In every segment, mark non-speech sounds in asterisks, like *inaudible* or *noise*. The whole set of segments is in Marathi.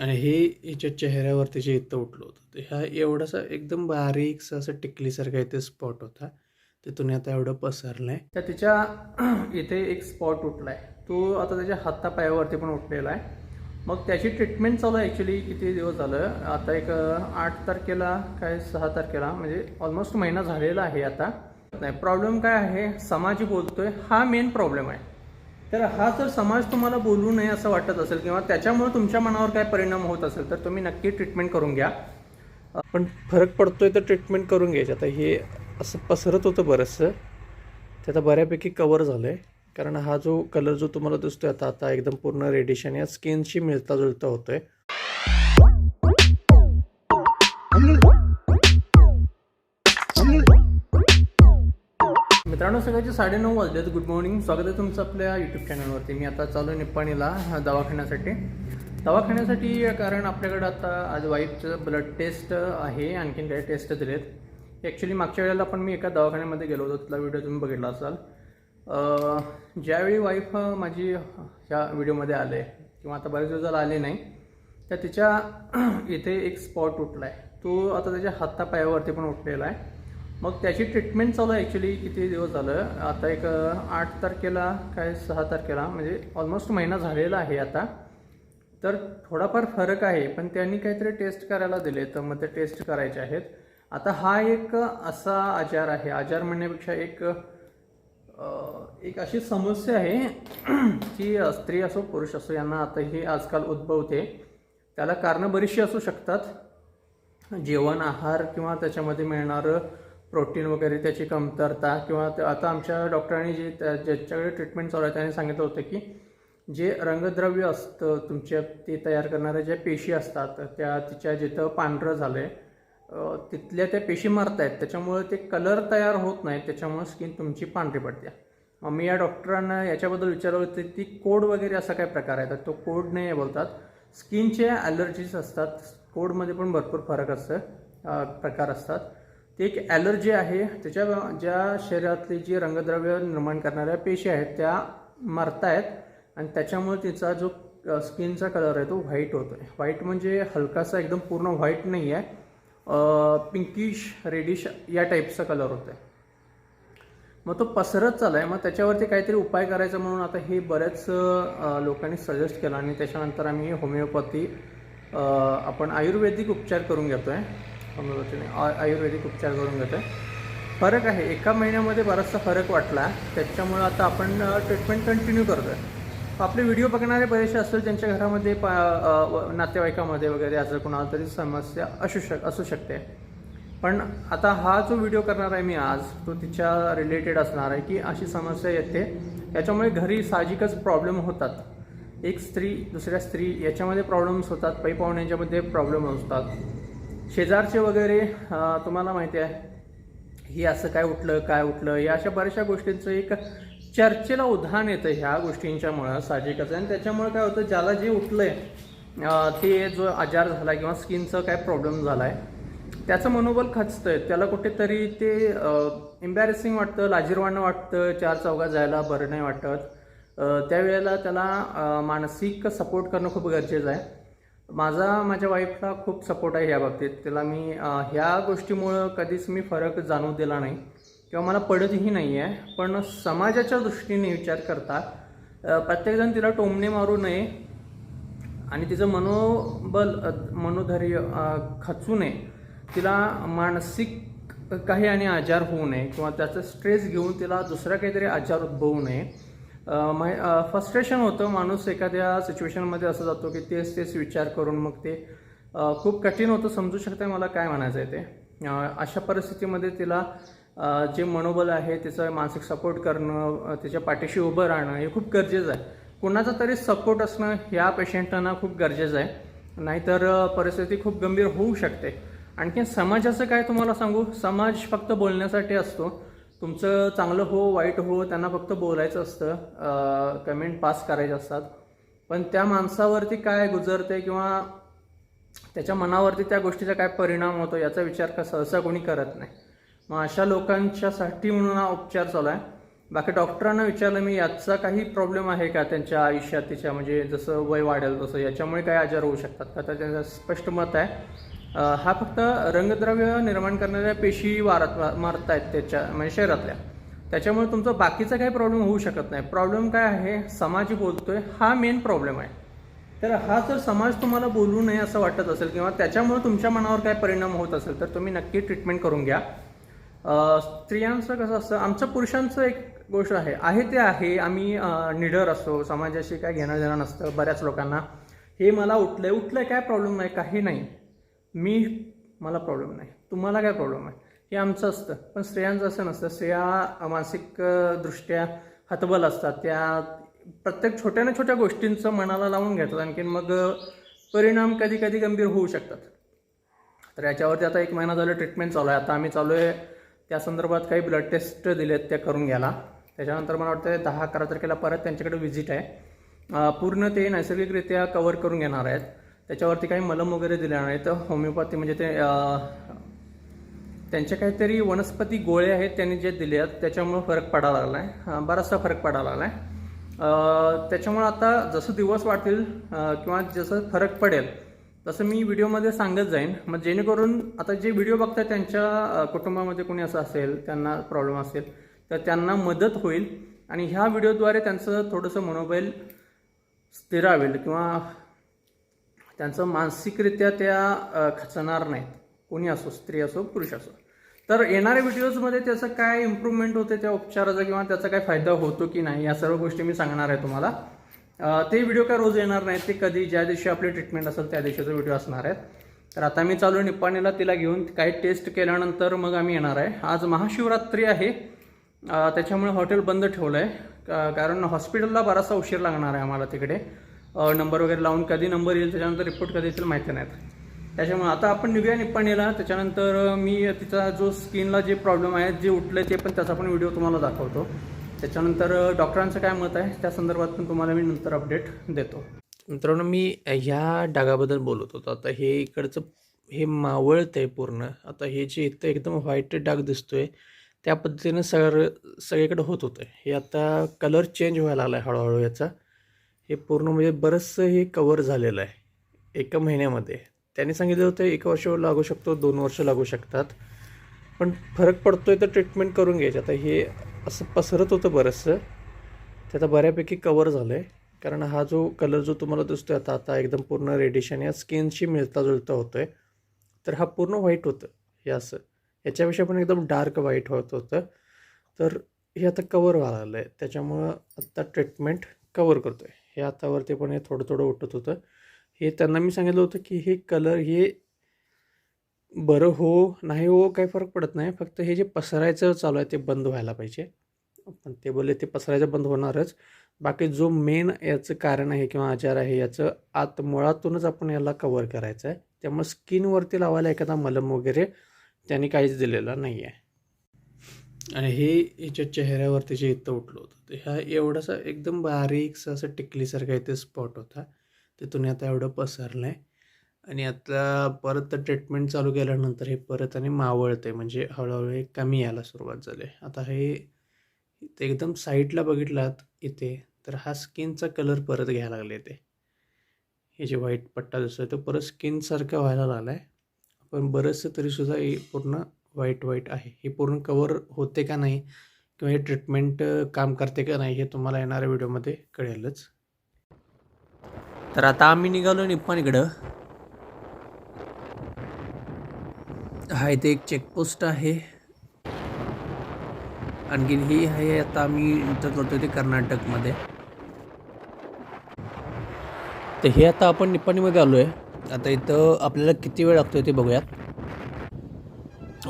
आणि हे याच्या चेहऱ्यावरती जे इथं उठलं होतं. ते ह्या एवढासा एकदम बारीकसा असं टिकलीसारखा इथे स्पॉट होता. तिथून आता एवढं पसरलं आहे तर तिच्या *clears throat* इथे एक स्पॉट उठला आहे तो आता त्याच्या हातापायावरती पण उठलेला आहे. मग त्याची ट्रीटमेंट चालू आहे ॲक्च्युली किती दिवस झालं? आता एक आठ तारखेला काय सहा तारखेला म्हणजे ऑलमोस्ट महिना झालेला आहे आता. नाही प्रॉब्लेम काय आहे? समाज बोलतोय हा मेन प्रॉब्लेम आहे. तर हा जर समाज तुम्हाला बोलू नये असं वाटत असेल किंवा त्याच्यामुळे तुमच्या मनावर काय परिणाम होत असेल तर तुम्ही नक्की ट्रीटमेंट करून घ्या. पण फरक पडतोय तर ट्रीटमेंट करून घ्यायची. आता हे असं पसरत होतं बरंचसं. ते आता बऱ्यापैकी कवर झालं आहे कारण हा जो कलर जो तुम्हाला दिसतोय आता आता एकदम पूर्ण रेडिशन या स्किनशी मिळता जुळता होतोय. मित्रांनो सगळ्याचे साडेनऊ वाजलेत. गुड मॉर्निंग स्वागत आहे तुमचं आपल्या यूट्यूब चॅनलवरती मी आता चालू आहे निप्पाणीला दवाखान्यासाठी दवाखान्यासाठी कारण आपल्याकडं आता आज वाईफचं ब्लड टेस्ट आहे. आणखीन काही टेस्ट दिलेत. ॲक्च्युली मागच्या वेळेला पण मी एका दवाखान्यामध्ये गेलो होतो. तिथला व्हिडिओ तुम्ही बघितला असाल. ज्यावेळी वाईफ माझी ह्या व्हिडिओमध्ये आले किंवा आता बरेच दिवस आले नाही तर तिच्या *clears throat* इथे एक स्पॉट उठला आहे तो आता त्याच्या हातापायावरती पण उठलेला आहे. मग त्याची ट्रीटमेंट चालू आहे ॲक्च्युली किती दिवस झालं? आता एक आठ तारखेला काय सहा तारखेला म्हणजे ऑलमोस्ट महिना झालेला आहे आता. तर थोडाफार फरक आहे पण त्यांनी काहीतरी टेस्ट करायला दिले तर मग ते टेस्ट करायचे आहेत. आता हा एक असा आजार आहे. आजार म्हणण्यापेक्षा एक एक अशी समस्या आहे *clears throat* की स्त्री असो पुरुष असो यांना आता ही आजकाल उद्भवते. त्याला कारणं बरीचशी असू शकतात. जेवण आहार किंवा त्याच्यामध्ये मिळणारं प्रोटीन वगैरे त्याची कमतरता किंवा ते- आता आमच्या डॉक्टरांनी जे त्या- ज्याच्याकडे ट्रीटमेंट चालू आहे त्यांनी सांगितलं होतं की जे रंगद्रव्य असतं तुमच्या ते तयार करणाऱ्या ज्या पेशी असतात त्या तिच्या जिथं पांढरं झालं आहे तिथल्या त्या पेशी मारतायत. त्याच्यामुळे ते कलर तयार होत नाही त्याच्यामुळे स्किन तुमची पांढरी पडते. मग मी या डॉक्टरांना याच्याबद्दल विचारलं होतं की कोड वगैरे असा काय प्रकार आहे? तर तो कोड नाही आहे बोलतात. स्किनचे ॲलर्जीज असतात. कोडमध्ये पण भरपूर फरक असतं प्रकार असतात. ते एक ॲलर्जी आहे. त्याच्या ज्या शरीरातली जी रंगद्रव्य निर्माण करणाऱ्या पेशी आहेत त्या मरतायत आणि त्याच्यामुळे तिचा जो स्किनचा कलर आहे तो व्हाईट होतो आहे व्हाईट म्हणजे हलकासा एकदम पूर्ण व्हाईट नाही आहे पिंकिश रेडिश या टाईपचा कलर होतो आहे मग तो पसरत चालाय मग त्याच्यावरती काहीतरी उपाय करायचा म्हणून आता हे बऱ्याच लोकांनी सजेस्ट केलं आणि त्याच्यानंतर आम्ही होमिओपॅथी आपण आयुर्वेदिक उपचार करून घेतो आहे आ- आयुर्वेदिक उपचार करून घेतोय. फरक आहे. एका महिन्यामध्ये बराचसा फरक वाटला. त्याच्यामुळं आता आपण ट्रीटमेंट कंटिन्यू करतोय. आपले व्हिडिओ बघणारे बरेचसे असतील ज्यांच्या घरामध्ये पा व- नातेवाईकामध्ये वगैरे असं कोणाला तरी समस्या असू शक असू शकते. पण आता हा जो व्हिडिओ करणार आहे मी आज तो तिच्या रिलेटेड असणार आहे की अशी समस्या येते. याच्यामुळे घरी साहजिकच प्रॉब्लेम होतात. एक स्त्री दुसऱ्या स्त्री याच्यामध्ये प्रॉब्लेम्स होतात. पै पाहुण्यांच्यामध्ये प्रॉब्लेम असतात. शेजारचे वगैरे तुम्हाला माहिती आहे ही असं काय उठलं काय उठलं या अशा बऱ्याचशा गोष्टींचं एक चर्चेला उदाहरण येतं ह्या गोष्टींच्यामुळं साहजिकच. आणि त्याच्यामुळे काय होतं ज्याला जे उठलंय आहे ते जो आजार झाला किंवा स्किनचा काय प्रॉब्लेम झाला आहे त्याचं मनोबल खचतंय. त्याला कुठेतरी ते एम्बॅरेसिंग वाटतं लाजीरवाणं वाटतं चार चौघा जायला बरं नाही वाटत. त्यावेळेला त्याला मानसिक सपोर्ट करणं खूप गरजेचं आहे. माझा माझ्या वाईफला खूप सपोर्ट आहे या बाबतीत. तिला मी ह्या गोष्टीमुळं कधीच मी फरक जाणवू दिला नाही. किंवा मला पडतही नाही आहे पण समाजाच्या दृष्टीने विचार करता प्रत्येकजण तिला टोमणे मारू नये आणि तिचं मनोबल मनोधैर्य खचू नये. तिला मानसिक काही आणि आजार होऊ नये किंवा त्याचा स्ट्रेस घेऊन तिला दुसरा काहीतरी आजार उद्भवू नये. फ्रस्ट्रेशन होतं. माणूस एखाद्या सिच्युएशनमध्ये असं जातो की तेच तेच विचार करून मग ते खूप कठीण होतं. समजू शकते मला काय म्हणायचं आहे ते अशा परिस्थितीमध्ये तिला जे मनोबल आहे तिचं मानसिक सपोर्ट करणं तिच्या पाठीशी उभं राहणं हे खूप गरजेचं आहे. कुणाचा तरी सपोर्ट असणं ह्या पेशंटांना खूप गरजेचं आहे. नाहीतर परिस्थिती खूप गंभीर होऊ शकते. आणखी समाजाचं काय तुम्हाला सांगू? समाज फक्त बोलण्यासाठी असतो. तुमचं चांगलं हो वाईट हो त्यांना फक्त बोलायचं असतं. कमेंट पास करायचे असतात. पण त्या माणसावरती काय गुजरते किंवा त्याच्या मनावरती त्या गोष्टीचा काय परिणाम होतो याचा विचार का सहसा कोणी करत नाही. मग अशा लोकांच्यासाठी म्हणून हा उपचार चालू आहे. बाकी डॉक्टरांना विचारलं मी याचा काही प्रॉब्लेम आहे का त्यांच्या आयुष्यात तिच्या? म्हणजे जसं वय वाढेल तसं. याच्यामुळे काही आजार होऊ शकतात का? तर त्यांचं स्पष्ट मत आहे. हा फक्त रंगद्रव्य निर्माण करणाऱ्या पेशी वारत मारत आहेत त्याच्या म्हणजे शरीरातल्या. त्याच्यामुळे तुमचं बाकीचा काही प्रॉब्लेम होऊ शकत नाही. प्रॉब्लेम काय आहे? समाज बोलतोय. हा मेन प्रॉब्लेम आहे. तर हा जर समाज तुम्हाला बोलू नये असं वाटत असेल किंवा त्याच्यामुळे तुमच्या मनावर काय परिणाम होत असेल तर तुम्ही नक्की ट्रीटमेंट करून घ्या. स्त्रियांचं कसं असतं? आमचं पुरुषांचं एक गोष्ट आहे. आहे ते आहे. आम्ही निडर असतो. समाजाशी काय घेणं देणं नसतं. बऱ्याच लोकांना. हे मला उठलंय. उठलंय काय प्रॉब्लेम नाही. काही नाही. मी मला प्रॉब्लेम नाही. तुम्हाला काय प्रॉब्लेम आहे? हे आमचं असतं. पण स्त्रियांचं असं नसतं. स्त्रिया मानसिक दृष्ट्या हतबल असतात. त्या प्रत्येक छोट्या ना छोट्या गोष्टींचं मनाला लावून घेतात. आणखीन मग परिणाम कधी कधी गंभीर होऊ शकतात. तर याच्यावरती आता एक महिना झालं ट्रीटमेंट चालू आहे. आता आम्ही चालू आहे. त्या संदर्भात काही ब्लड टेस्ट दिलेत त्या करून घ्यायला. त्याच्यानंतर मला वाटतं दहा अकरा तारखेला परत त्यांच्याकडे व्हिजिट आहे. पूर्ण ते नैसर्गिकरित्या कवर करून घेणार आहेत. त्याच्यावरती काही मलम वगैरे दिले तर होमिओपॅथी म्हणजे ते त्यांच्या काहीतरी वनस्पती गोळे आहेत त्यांनी जे दिले आहेत त्याच्यामुळे फरक पडायला लागला आहे बराचसा फरक पडायला लागला आहे त्याच्यामुळे आता जसं दिवस वाढतील किंवा जसं फरक पडेल तसं मी व्हिडिओमध्ये सांगत जाईन. मग जेणेकरून आता जे व्हिडिओ बघतात त्यांच्या कुटुंबामध्ये कोणी असं असेल त्यांना प्रॉब्लेम असेल तर त्यांना मदत होईल. आणि ह्या व्हिडिओद्वारे त्यांचं थोडंसं मनोबल स्थिरावेल किंवा त्यांचं मानसिकरित्या त्या खचणार नाहीत. कोणी असो स्त्री असो पुरुष असो. तर येणाऱ्या व्हिडिओजमध्ये त्याचं काय इम्प्रूव्हमेंट होते त्या उपचाराचा किंवा त्याचा काय फायदा होतो की नाही या सर्व गोष्टी मी सांगणार आहे तुम्हाला. ते व्हिडिओ काय रोज येणार नाहीत ते कधी ज्या दिवशी आपली ट्रीटमेंट असेल त्या दिवशीचा व्हिडिओ असणार आहेत तर आता मी चालू आहे निप्पाणीला तिला घेऊन काही टेस्ट केल्यानंतर मग आम्ही येणार आहे. आज महाशिवरात्री आहे. त्याच्यामुळे हॉटेल बंद ठेवलं आहे कारण हॉस्पिटलला बराचसा उशीर लागणार आहे आम्हाला तिकडे. नंबर वगैरे लावून कधी नंबर येईल त्याच्यानंतर रिपोर्ट कधी येतील माहिती नाहीत त्याच्यामुळे आता आपण निघूया निप्पाणीला. त्याच्यानंतर मी तिचा जो स्किनला जे प्रॉब्लेम आहे जे उठले ते पण त्याचा पण व्हिडिओ तुम्हाला दाखवतो. त्याच्यानंतर डॉक्टरांचं काय मत आहे त्या संदर्भात पण तुम्हाला मी नंतर अपडेट देतो. मित्रांनो मी ह्या डागाबद्दल बोलत होतो. आता हे इकडचं हे मावळत आहे पूर्ण. आता हे जे इथं एकदम व्हाईट डाग दिसतोय त्या पद्धतीनं सगळं सगळीकडे होत होतं हे आता कलर चेंज व्हायला लागला आहे हळूहळू याचा. हे पूर्ण म्हणजे बरंचसं हे कवर झालेलं आहे. एका महिन्यामध्ये. त्यांनी सांगितलं होतं एक वर्ष लागू शकतो दोन वर्ष लागू शकतात. पण फरक पडतो आहे तर ट्रीटमेंट करून घ्यायची. आता हे असं पसरत होतं बरंचसं. ते आता बऱ्यापैकी कवर झालं आहे कारण हा जो कलर जो तुम्हाला दिसतोय आता आता एकदम पूर्ण रेडिशन या स्किनशी मिळता जुळता होतो आहे तर हा पूर्ण व्हाईट होतं. हे असं. याच्यापेक्षा पण एकदम डार्क व्हाईट होत होतं. तर हे आता कवर व्हायला आलं आहे त्याच्यामुळं आत्ता ट्रीटमेंट कवर करतो आहे हे हातावरती पण हे थोडं थोडं उठत होतं. हे त्यांना मी सांगितलं होतं की हे कलर हे बरं हो नाही हो काही फरक पडत नाही. फक्त हे जे पसरायचं चालू आहे ते बंद व्हायला पाहिजे. पण ते बोलले ते पसरायचं बंद होणारच. बाकी जो मेन याचं कारण आहे किंवा आजार आहे याचं आत मुळातूनच आपण याला कवर करायचं आहे. त्यामुळे स्किनवरती लावायला एखादा मलम वगैरे त्यांनी काहीच दिलेलं नाही आहे आणि हे हिच्या चेहऱ्यावरती जे इथं उठलं होतं. ते ह्या एवढासा एकदम बारीकसा असं टिकलीसारखा इथे स्पॉट होता. तिथून आता एवढं पसरलं आहे आणि आता परत ट्रीटमेंट चालू केल्यानंतर हे परत आणि मावळते म्हणजे हळूहळू हे कमी यायला सुरुवात झाली आता हे इथे एकदम साईडला बघितलात इथे तर हा स्किनचा कलर परत घ्यायला लागले ते हे जे व्हाईट पट्टा दिसतोय तो परत स्किनसारखा व्हायला लागला आहे पण बरंचसं तरीसुद्धा हे पूर्ण वाईट वाईट आहे. हे पूर्ण कवर होते का नाही किंवा हे ट्रीटमेंट काम करते का नाही हे तुम्हाला येणाऱ्या व्हिडिओमध्ये कळेलच. तर आता आम्ही निघालो निप्पाणीकडं हा इथे एक चेकपोस्ट आहे. आणखीन ही आहे आता आम्ही इंटर करतो ते कर्नाटकमध्ये. तर हे आता आपण निप्पाणीमध्ये आलो आहे आता इथं आपल्याला किती वेळ लागतो ते बघूयात.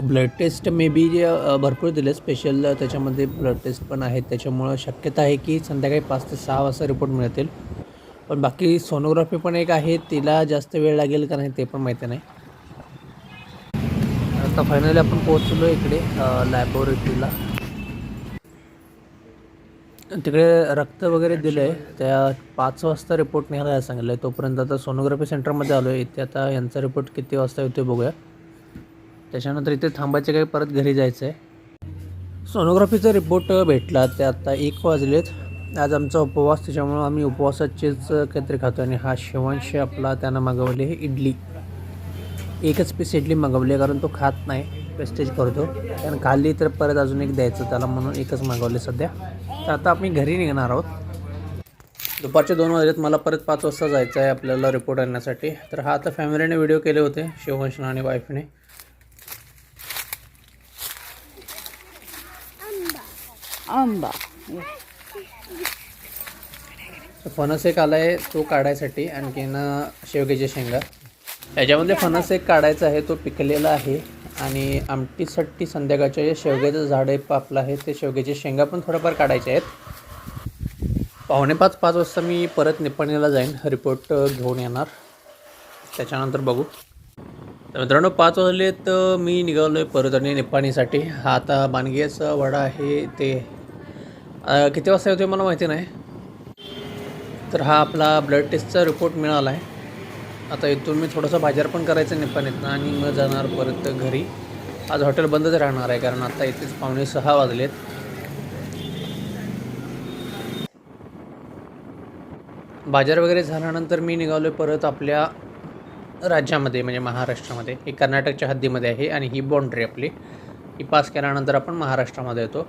Blood taste may B J भरपूर दिले स्पेशल त्याच्यामध्ये ब्लड टेस्ट पण आहेत. त्याच्यामुळं शक्यता आहे की संध्याकाळी पाच ते सहा वाजता रिपोर्ट मिळतील. पण बाकी सोनोग्राफी पण एक आहे तिला जास्त वेळ लागेल का नाही ते पण माहिती नाही. आता फायनली आपण पोहोचलो इकडे लॅबोरेटरीला तिकडे रक्त वगैरे दिलं आहे त्या पाच वाजता रिपोर्ट निघायला सांगितलं आहे तोपर्यंत आता सोनोग्राफी सेंटरमध्ये आलो आहे इथे आता यांचा रिपोर्ट किती वाजता येतो बघूया. त्याच्यानंतर इथे थांबायचे काही परत घरी जायचं आहे सोनोग्राफीचा रिपोर्ट भेटला. ते आता एक वाजलेत. आज आमचा उपवास त्याच्यामुळं आम्ही उपवासाचेच काहीतरी खातो. आणि हा शिवांश आपला त्यानं मागवली आहे इडली. एकच पीस इडली मागवली आहे कारण तो खात नाही. वेस्टेज करतो. कारण खाल्ली तर परत अजून एक द्यायचं त्याला म्हणून एकच मागवले सध्या. तर आता आम्ही घरी निघणार आहोत. दुपारचे दोन वाजलेत. मला परत पाच वाजता जायचं आहे आपल्याला रिपोर्ट आणण्यासाठी. तर हा आता फॅमिलीने व्हिडिओ केले होते शिववंशनं आणि वाईफने आंबा. फणस एक आला आहे तो काढायसाठी आणखीन शेवग्याच्या शेंगा. याच्यामध्ये फणस एक काढायचा आहे तो पिकलेला आहे. आणि आमटीसाठी संध्याकाळच्या जे शेवग्याचं झाड आहे पापलं आहे ते शेवग्याच्या शेंगा पण थोड्याफार काढायचे आहेत. पावणे पाच पाच वाजता मी परत निपाणीला जाईन रिपोर्ट घेऊन येणार. त्याच्यानंतर बघू. तर मित्रांनो पाच वाजले तर मी निघालो आहे परत आणि निपाणीसाठी. हा आता बाणगेचा वडा आहे ते किती वाजता येतो मला माहिती नाही. तर हा आपला ब्लड टेस्टचा रिपोर्ट मिळाला आहे आता इथून मी थोडंसं बाजार पण करायचं निपाणीतनं आणि मग जाणार परत घरी. आज हॉटेल बंदच राहणार आहे कारण आता इथेच पावणे सहा वाजलेत. बाजार वगैरे झाल्यानंतर मी निघालो परत आपल्या राज्यामध्ये म्हणजे महाराष्ट्रामध्ये. ही कर्नाटकच्या हद्दीमध्ये आहे आणि ही बाउंड्री आपली. ही पास केल्यानंतर आपण महाराष्ट्रामध्ये येतो.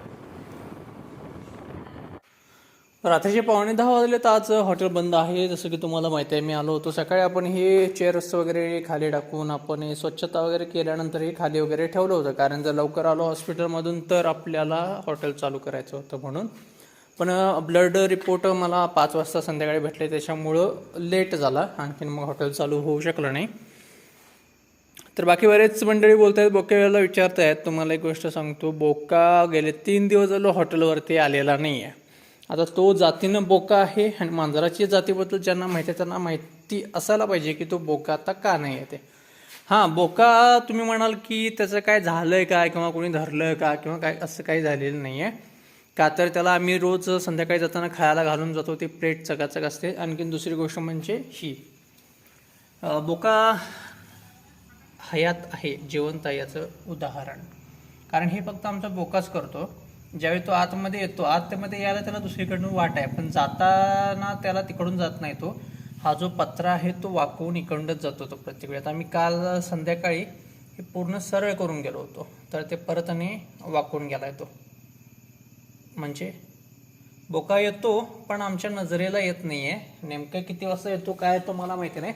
रात्रीचे पावणे दहा वाजले तर आज हॉटेल बंद आहे. जसं की तुम्हाला माहिती आहे मी आलो होतो सकाळी. आपण हे चेअर्स वगैरे खाली टाकून आपण हे स्वच्छता वगैरे केल्यानंतर हे खाली वगैरे ठेवलं होतं. कारण जर लवकर आलो हॉस्पिटलमधून तर आपल्याला हॉटेल चालू करायचं होतं म्हणून. पण ब्लड रिपोर्ट मला पाच वाजता संध्याकाळी भेटले. त्याच्यामुळं लेट झाला. आणखीन मग हॉटेल चालू होऊ शकलं नाही. तर बाकी बरेच मंडळी बोलत आहेत बोकेला विचारत आहेत तुम्हाला एक गोष्ट सांगतो. बोका गेले तीन दिवस झालो हॉटेलवरती आलेला नाही आहे आता तो जातीनं बोका आहे आणि मांजराची जातीबद्दल ज्यांना माहिती आहे त्यांना माहिती असायला पाहिजे की तो बोका आता का नाही आहे ते. हां बोका तुम्ही म्हणाल की त्याचं काय झालं आहे का किंवा कोणी धरलं आहे का किंवा काय असं काही झालेलं नाही आहे का तर त्याला आम्ही रोज संध्याकाळी जाताना खायला घालून जातो ती प्लेट चकाचक असते. आणखीन दुसरी गोष्ट म्हणजे ही. बोका हयात आहे जिवंत आहे याचं उदाहरण. कारण हे फक्त आमचा बोकाच करतो. ज्यावेळी तो आतमध्ये येतो आतमध्ये यायला त्याला दुसरीकडून वाट आहे. पण जाताना त्याला तिकडून जात नाही तो. हा जो पत्रा आहे तो वाकवून इकडूनच जातो तो प्रत्येक वेळी. आता आम्ही काल संध्याकाळी हे पूर्ण सरळ करून गेलो होतो. तर ते परत आणि वाकवून गेला तो. म्हणजे बोका येतो पण आमच्या नजरेला येत नाही आहे नेमकं किती वाजता येतो काय तो मला माहिती नाही.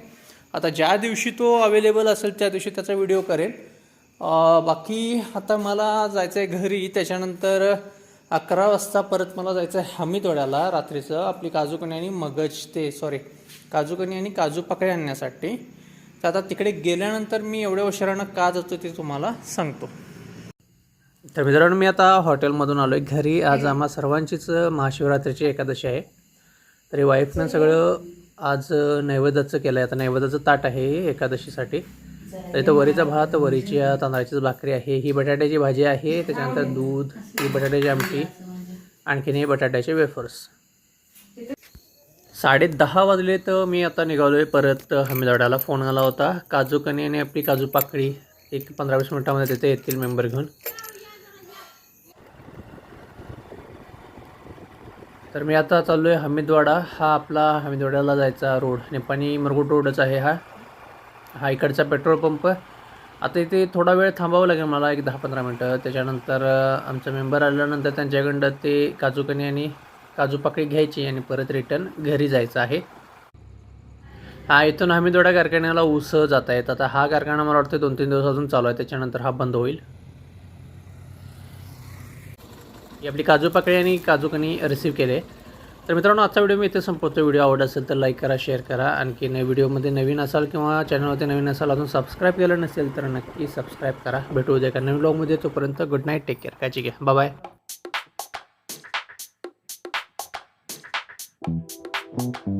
आता ज्या दिवशी तो अवेलेबल असेल त्या दिवशी त्याचा व्हिडिओ करेल बाकी आता मला जायचं आहे घरी त्याच्यानंतर अकरा वाजता परत मला जायचं आहे हमीदवाड्याला रात्रीचं. आपली काजूकणी आणि मगज ते सॉरी काजूकणी आणि काजू पाकळी आणण्यासाठी. तर आता तिकडे गेल्यानंतर मी एवढ्या उशिरानं का जातो ते तुम्हाला सांगतो. तर मित्रांनो मी आता हॉटेलमधून आलो आहे घरी. आज आम्हा सर्वांचीच महाशिवरात्रीची एकादशी आहे. तरी वाईफनं सगळं आज नैवेद्याचं केलं आहे आता नैवेद्याचं ताट आहे एकादशीसाठी. इथं वरीचा भात वरीची तांदळाची भाकरी आहे. ही बटाट्याची भाजी आहे. त्याच्यानंतर दूध ही बटाट्याची आमटी आणखीन हे बटाट्याचे वेफर्स साडे दहा वाजले तर मी आता निघालो आहे परत हमीदवाड्याला फोन आला होता. काजू कणी आणि आपली काजू पाकळी एक पंधरा वीस मिनटामध्ये तिथे येतील मेंबर घेऊन. तर मी आता चाललो आहे हमीदवाडा. हा आपला हमीदवाड्याला जायचा रोड निपाणी मरगुट रोडच आहे हा. हा इकडचा पेट्रोल पंप. आता इथे थोडा वेळ थांबावं लागेल मला एक दहा पंधरा मिनटं. त्याच्यानंतर आमचा मेंबर आल्यानंतर त्यांच्याकडं ते काजूकणी आणि काजू पाकळी घ्यायची आणि परत रिटर्न घरी जायचं आहे. हा इथून आम्ही थोड्या कारखान्याला ऊस जात आहेत आता हा कारखाना मला वाटतं दोन तीन दिवस अजून चालू आहे. त्याच्यानंतर हा बंद होईल. ही आपली काजू पाकळी आणि काजूकणी रिसीव केले तर मित्रांनो आजचा व्हिडिओ मी इथे संपवतो व्हिडिओ आवडत असेल तर लाईक करा शेअर करा. आणखी व्हिडिओमध्ये नवीन असाल किंवा चॅनलमध्ये नवीन असाल अजून सबस्क्राईब केलं नसेल तर नक्की सबस्क्राईब करा. भेटू उद्या का नवीन ब्लॉगमध्ये तोपर्यंत गुड नाईट टेक केअर काळजी घ्या. Bye Thank you.